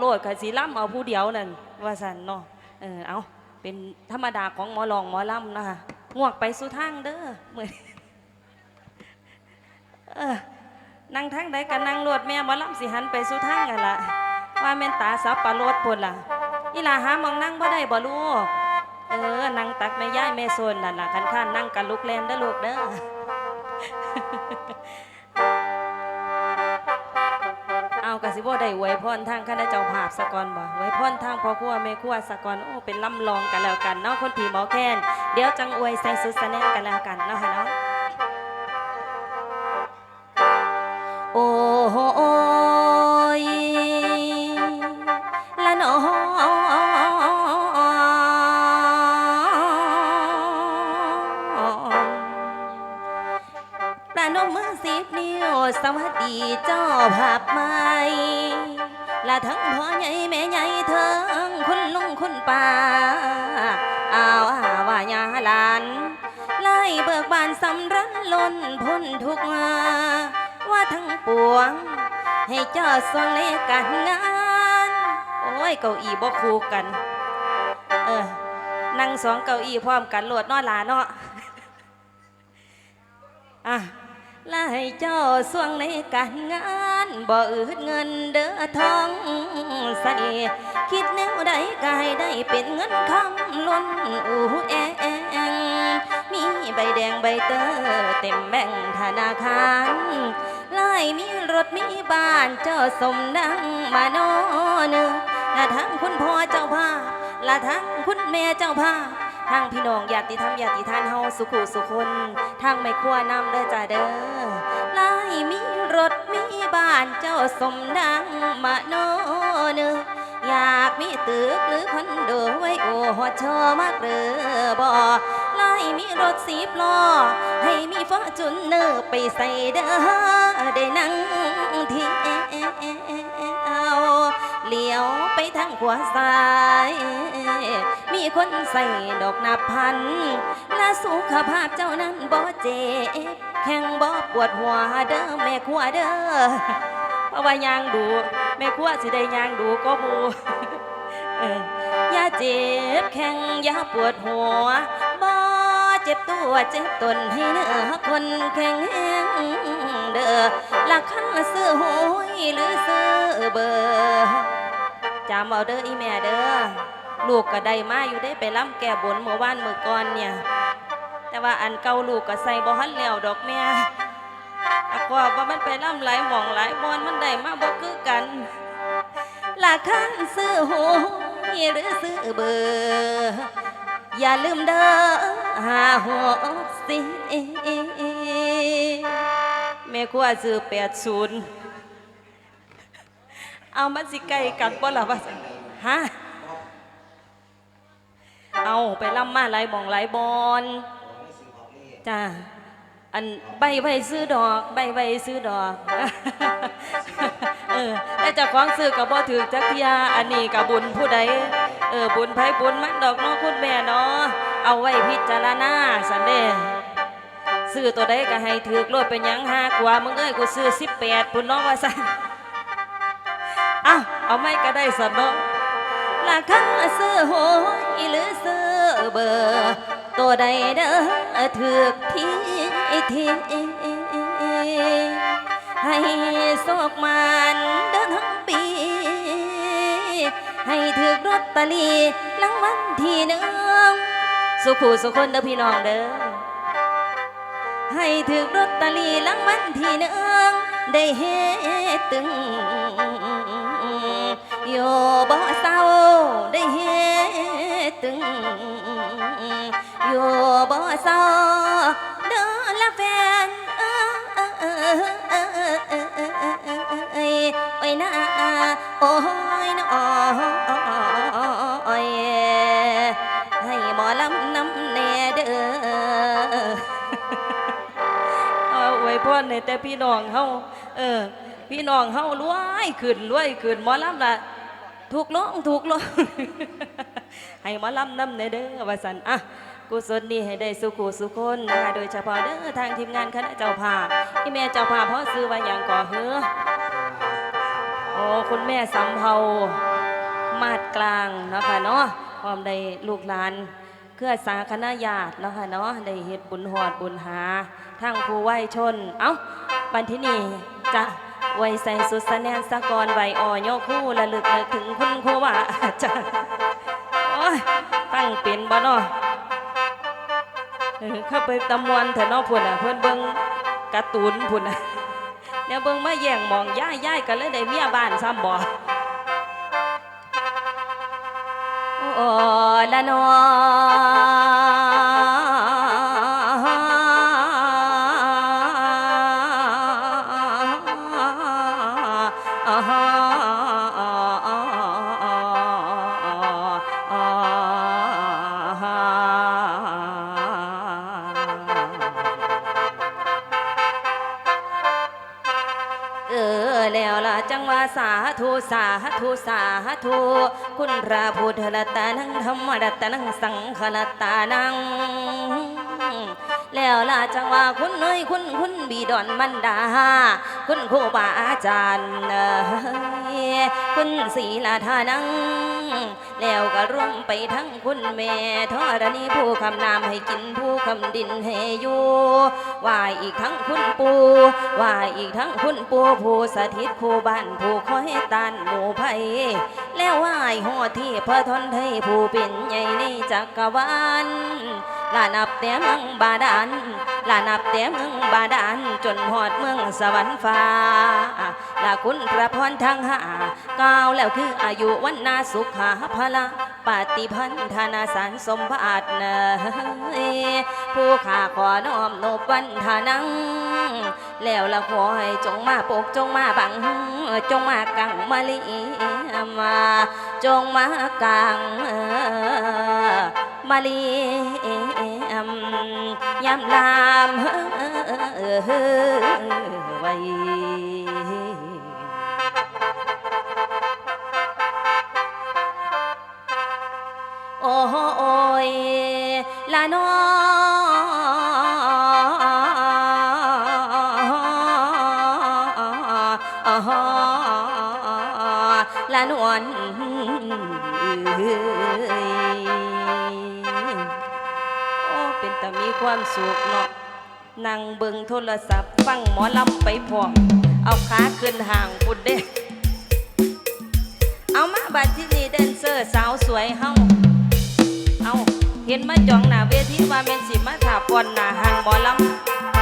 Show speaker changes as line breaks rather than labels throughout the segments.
โลดกะสิล่ำเอาผู้เดียวนั่นว่าสันเนาะเออเอาเป็นธรรมดาของหมอลองหมอล่ำนะคะงวกไปสู่ทางเด้อเหมือนเออนั่งทางใดกันนั่งรวดแม่หมอล่ำสิหันไปสู่ทางกันละว่าแม่นตาสับปะรดพุ่นล่ะอีหลาหามองนั่งบ่ได้บ่ลูกเออนั่งตักแม่ย่ายแม่โซนนั่นล่ะคันข้านนั่งกันลูกแลนเด้อลูกเด้อากะสิบ่ได้ไวยพรทางคณะเจ้าภาพสะกอนบ่ไวยพรทางพ่อครัวแม่ครัวสะกอนโอ้เป็นล่ำลองกันแล้วกันเนาะคนผีหมอแคนเดี๋ยวจังอวยใส่สุดสแนนกันแล้วกันเนาะค่ะเนาะโอ้โห ดีเจ้าภาพใหม่และทั้งพ่อใหญ่แม่ใหญ่เถิงคุณลุงคุณป้าอาวอาว่าญาหลานไล่เบิกบานสำรันล้นพ้นทุกมาว่าทั้งปวง ให้เจ้าส่วนในการงาน โอ้ยเก้าอี้บ่คู่กัน เออนั่งสองเก้าอี้พร้อมกันโหลดนอหลาเนาะอะ ลาให้เจ้าส่วงในการงานบ่อืดเงินเด้อทองใส่คิดแนวใดก็ให้ได้เป็นเงินคำล้นอูแองมีใบแดงใบเตอเต็มแบ่งธนาคารไล่มีรถมีบ้านเจ้าสมดังมาโนเนือและทั้งคุณพ่อเจ้าภาพและทั้งคุณแม่เจ้าภาพทางพี่น้องญาติธรรมญาติทานเฮาสุขุสุคนทางไม่ขั้วนำเด้อจ้าเด้อ รถมีบ้านเจ้าสมดังมาโนเนืออยากมีตึกหรือคอนโดไว้โอ้ฮอชอมากหรือบ่ไล่มีรถสีปลอ ให้มีฟอร์จูเนอร์ไปใส่เด้อได้นั่งเที่ยวเลี้ยวไปทางขวาซ้าย มีคนใส่ดอกนับพันและสุขภาพเจ้านั้นบ่เจ็บ แข้งบ่ปวดหัวเด้อแม่ครัวเด้อเพราะว่ายางดูแม่ครัวสิได้ยางดูก็หมูเออย่าเจ็บแข้งอย่าปวดหัวบ่เจ็บตัวเจ็บตนให้เนื้อคนแข็งแรงเด้อละคันซื้อหวยหรือซื้อเบอร์จำเอาเด้ออีแม่เด้อลูกก็ได้มาอยู่ได้ไปล้ำแก่บนเมื่อวานเมื่อก่อนเนี่ย แต่ว่าอันเก่าลูกก็ใส่บ่ฮันแล้วดอกแม่อะกว่ามันไปล้ำหลายหม่องหลายบอนมันได้มาบ่คือกันละคันซื้อหูหรือซื้อเบอร์อย่าลืมเด้อหาหกสิแม่ครัวซื้อแปดศูนย์เอามันสิใกล้กันบ่ล่ะว่าฮะเอาไปล่ำมาหลายบ่องหลายบอน จ้าอันใบใบซื้อดอก ใบใบซื้อดอก เออแต่เจ้าของซื้อกับบ่ถือจักเทียอันนี้กับบุญผู้ใดเออบุญไผบุญมันดอกน้องคุณแม่เนาะเอาไว้พิจารณาสันเด้ซื้อตัวใดก็ให้ถือกโลดเป็นหยังหากว่ามึงเอ้ยกูซื้อ18พุ่นน้องว่าซั่นเอ้าเอาไม่ก็ได้สันเนาะละคันซื้อหวยหรือซื้อเบอร์ตัวใดเด้อ ถือกทีทีให้โศกมันเดินทั้งปี ให้ถือกรถตอรีรางวัลที่หนึ่งสุขูสุคนเด้อพี่น้องเด้อให้ถือกรถตอรีรางวัลที่หนึ่งได้เฮตึงโยบ่เศร้าได้เฮตึง โยบ่เศร้าเด้อละแฟนเอ้ยโอ้ยนะโอ้ยนะโอ้ยให้หมอลำน้ำแน่เด้อเอาไว้พ่อในแต่พี่น้องเฮาเออพี่น้องเฮารวยขึ้นรวยขึ้นหมอลำละถูกลงถูกลงให้หมอลำนำในเด้อว่าสันอะ กุศลนี้ให้ได้สุขุสุคนนะคะโดยเฉพาะเด้อทางทีมงานคณะเจ้าภาพที่แม่เจ้าภาพเพราะซื้อว่าอย่างก่อเหือโอ้คุณแม่สำเภามาดกลางเนาะค่ะเนาะพร้อมได้ลูกหลานเครือสาคณะญาติเนาะค่ะเนาะได้เฮ็ดบุญหอดบุญหาทั้งผู้ไหวชน เอ้าบันที่นี่จะไว้ใส่สุดสะแนนสะกอนไวอ่อยคู่ระลึกนึกถึงคุณครูว่าจารย์โอ้ยตั้งเป็นบ่เนาะ เข้าไปตำมวนเถอะเนาะพุ่นอะเพื่อนเบิ้งการ์ตูนพุ่นอะเดี๋ยวเบิ้งมาแย่งมองย่ายย่ายกันเลยได้เมียบ้านซ้ำบ่โอ้ละนอ จังว่าสาธุสาธุสาธุคุณพระพุทธรัตนังธรรมรัตนังสังฆรัตนัง แล้วล่ะจังว่าคุณเอ้ยคุณคุณบีดอนมันดา คุณครูบาอาจารย์คุณศีลาทานัง แล้วก็ร่วมไปทั้งคุณแม่ทอรณีผู้คำนามให้กินผู้คำดินให้อยู่ไหวาอีกทั้งคุณปูไหวาอีกทั้งคุณปูผู้สถิตผู้บ้านผู้คอยตานหมู่ไผ่แล้วไหวาหอที่พระทนไทยผู้เป็นใหญ่ในจักรวาล ลานับแต่เมืองบาดาลลานับแต่เมืองบาดาลจนหอดเมืองสวรรค์ฟ้าลาคุณพระพรทั้งห้าก้าวแล้วคืออายุวันนาสุขาพละปฏิพันธนาสารสมบัติเนผู้ข้าขอน้อมนบวันทานัง แล้วละขอให้จงมาปกจงมาบัง จงมากังมาลีมาจงมากัง มาลียามลามไว้โอ้โอยละนอละนวล มีความสุขเนาะนั่งเบิ่งโทรศัพท์ ฟังหมอลำไปพอมเอาขาขึ้นห่างพุดเด้เอามาบัดที่นี่แดนเซอร์สาวสวยเฮาเอาเห็นมาจองหน้าเวทีว่าแม่นสิมาถาปอนหน้าหันหมอลำ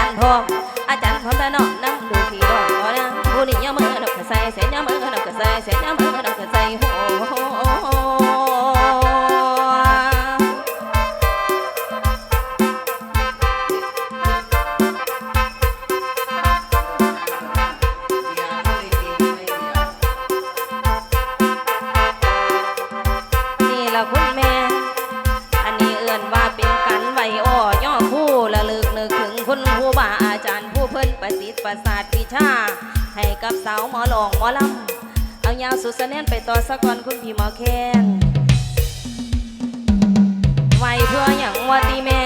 าจารย์พองอาจารย์พองตะนอมน้ำดูที่ดอกนะผู้นี้ยามมือนกกระใสเสียยามมือนกกระใสเสียยามมือ แนนไปต่อสักก่อนคุณพี่หมอแค้นไหวเพื่ออย่างว่าตีแม่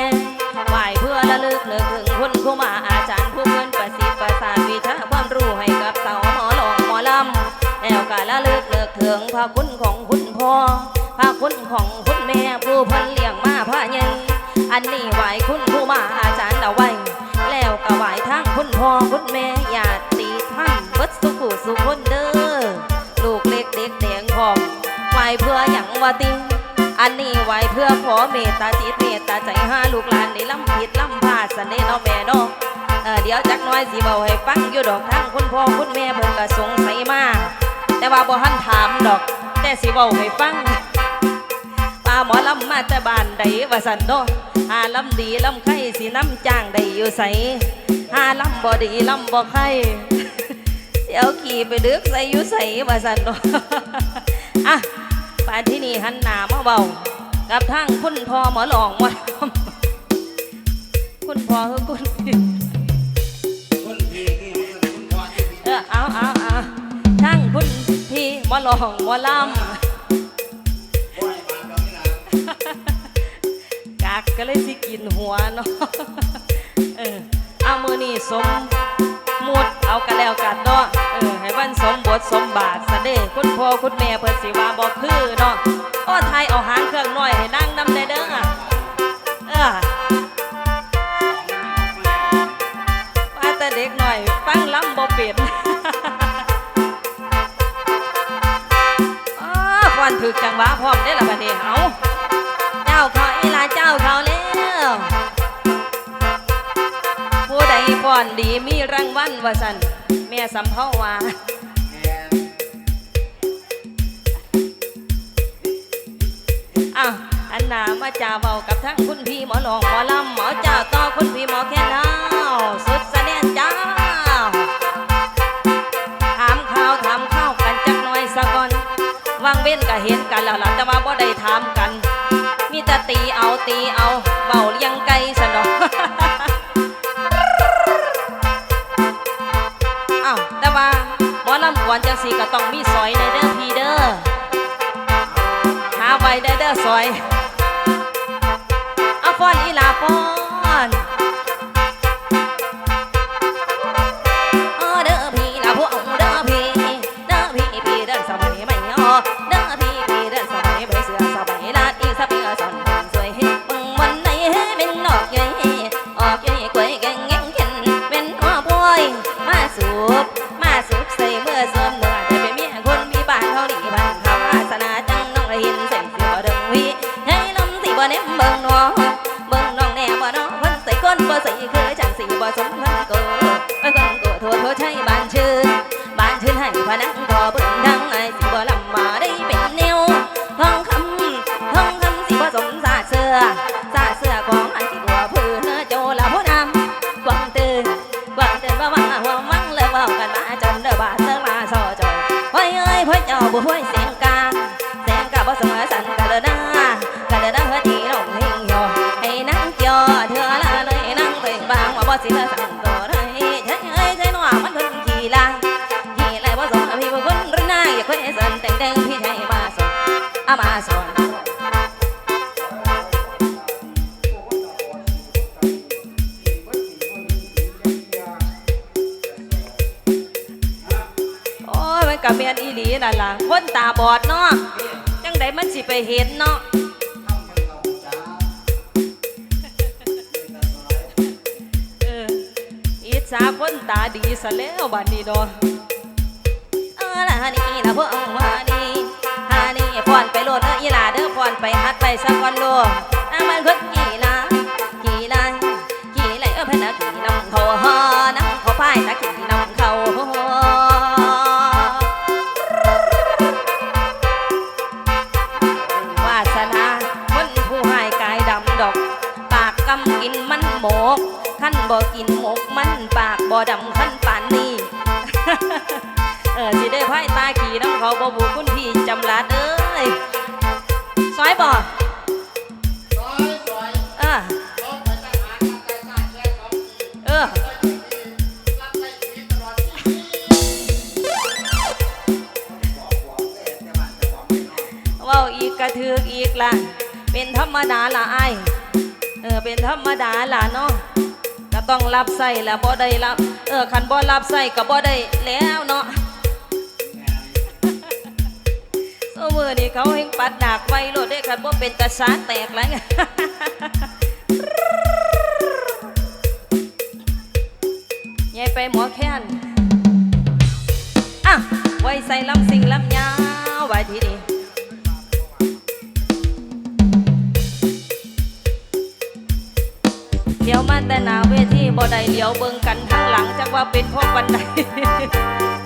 ไหวเพื่อละลึกนึกถึงคุณครูบาอาจารย์ผู้เพิ่อนประสิทธิ์ประสาทวิชาความรู้ให้กับสาวหมอหลงหมอลำแล้วก็ละลึกเลิกถึงพระคุณของคุณพ่อพระคุณของคุณแม่ผู้เพันเลี้ยงมาพระใหญ่อันนี้ไหวคุณผู้มาอาจารย์เอาไว้ แล้วก็ไหวทั้งคุณพ่อคุณแม่ญาติท่านเบิดสุขุสุขคน วติ อันนี้ไหวเพื่อขอเมตตาจิตเมตตาใจห้าลูกหลานในลำผิดลำพาสนเดเนาะแม่นาะเออเดี๋ยวจักน้อยสิเบาให้ฟังอยู่ดอกทั้งคุณพ่อคุณแม่เพิ่นก็สงสัยมาก แต่ว่าบ่ทันถามดอก แต่สิเบาให้ฟังว่าหมอลำมาแต่บ้านใดว่าสันโดหาลำดีลำไข่สิน้ำจ้างได้อยู่ใสหาลำบ่ดีลำบ่ไข่เสียวขี่ไปเดือกใส่อยู่ใสว่าสันโดอะ ป่านที่นี่หันหน้ามาเบากับทั้งคุณพ่อหมอหลองหมาคุณพ่อคือคุณพี่เออเอาเอาเอาทั้งคุณพี่หมอลองหมอลำกากก็เลยสิกินหัวเนาะเออเอามือนี่สม มุดเอากันแล้วกันเนาะเออให้มันสมบทสมบาทซะเด้คุณพ่อคุณแม่เพิ่นสิว่าบ่คือเนาะโอ้ไทยเอาหางเครื่องน้อยให้นั่งนำได้เด้อเออว่าแต่เด็กหน่อยฟังล้ำบ่เป็นอ้อฟอนถึกจังหวะพร้อมได้ละบัดนี้เอาเจ้าเข ดีมีรางวัลว่าสันแม่สำเภาว่าอ้าวอันหนามาจ่าเบากับทั้งคุณพี่หมอหลองหมอลำหมอเจ้าต่อคุณพี่หมอแค่ดาวสุดแสดงจ้าถามข่าวถามข้าวกันจักหน่อยสะก่อนวางเว้นก็เห็นกันแล้วล่ะแต่ว่าบ่ได้ถามกัน มีแต่ตีเอาตีเอาเบาเลี้ยงไก่สนอก ลำกวนจังสีก็ต้องมีซอยในเด้อพี่เด้อหาไว้ในเด้อซอยเอาฟอนอีลาฟอน สิเลิกสั่งต่อได้ใช่ใช่หนอมันเนขี่ลาขี่ลายบ่สอนพี่บ่คนรุ่นนายอย่าคนสนแต่งแต่งพี่ใช่มาสอนมาสอนกับเมียนอีหลีนั่นล่ะคนตาบอดเนาะยังไดมันสิไปเห็นเนาะ คนตาดีซะแล้วบัดนี้ดอกเอาล่นี่ละพวกอาวานีฮานี่พนไปโลดเด้ออีหลาเด้อพนไปฮัดไปสักวันโลอะมันเพิ่นันบ่กินหมกมันปากบ่ดำขันปานนี้เออสิได้ไพ่ตาขี่น้ำเขาบ่บูคุณพี่จำลาดเอ้ยซอยบ่เออเออ
ว้าอีก
กระถืออีกละเป็นธรรมดาละไอเออเป็นธรรมดาละเนาะ ต้องรับใส่แล้วบ่ได้รับ เออขันบ่รับใส่ก็บ่ได้แล้วเนาะโอ้มือนี่เขาเฮงปัดดากไว้รถได้ขันบ่เป็นกระสานแตกแล้วยายไปหมอแค้นอะไว้ใส่ลำสิงลำยาวไว้ทีนี้ บ่ได้เดียวเบิ่งกันข้างหลังจักว่าเป็นพวกวันใด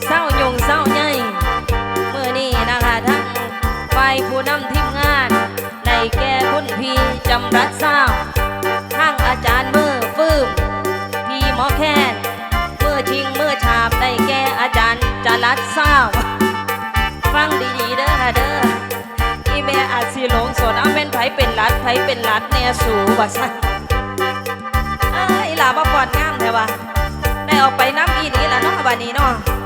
เศร้ายงเศร้าใหญ่เมื่อนี้นะคะทั้งฝ่ายผู้นำทีมงานในแก่คุณพี่จำรัดเศร้าข้างอาจารย์มือฟื้มพี่หมอแค่เมื่อชิงเมื่อชาบในแก่อาจารย์จะรัดเศร้าฟังดีๆเด้อค่ะเด้ออีแม่อาจสีหลงสนอาเป็นไผเป็นรัดไผเป็นรัดแน่สูบว่าซั่ วันนี้เนาะ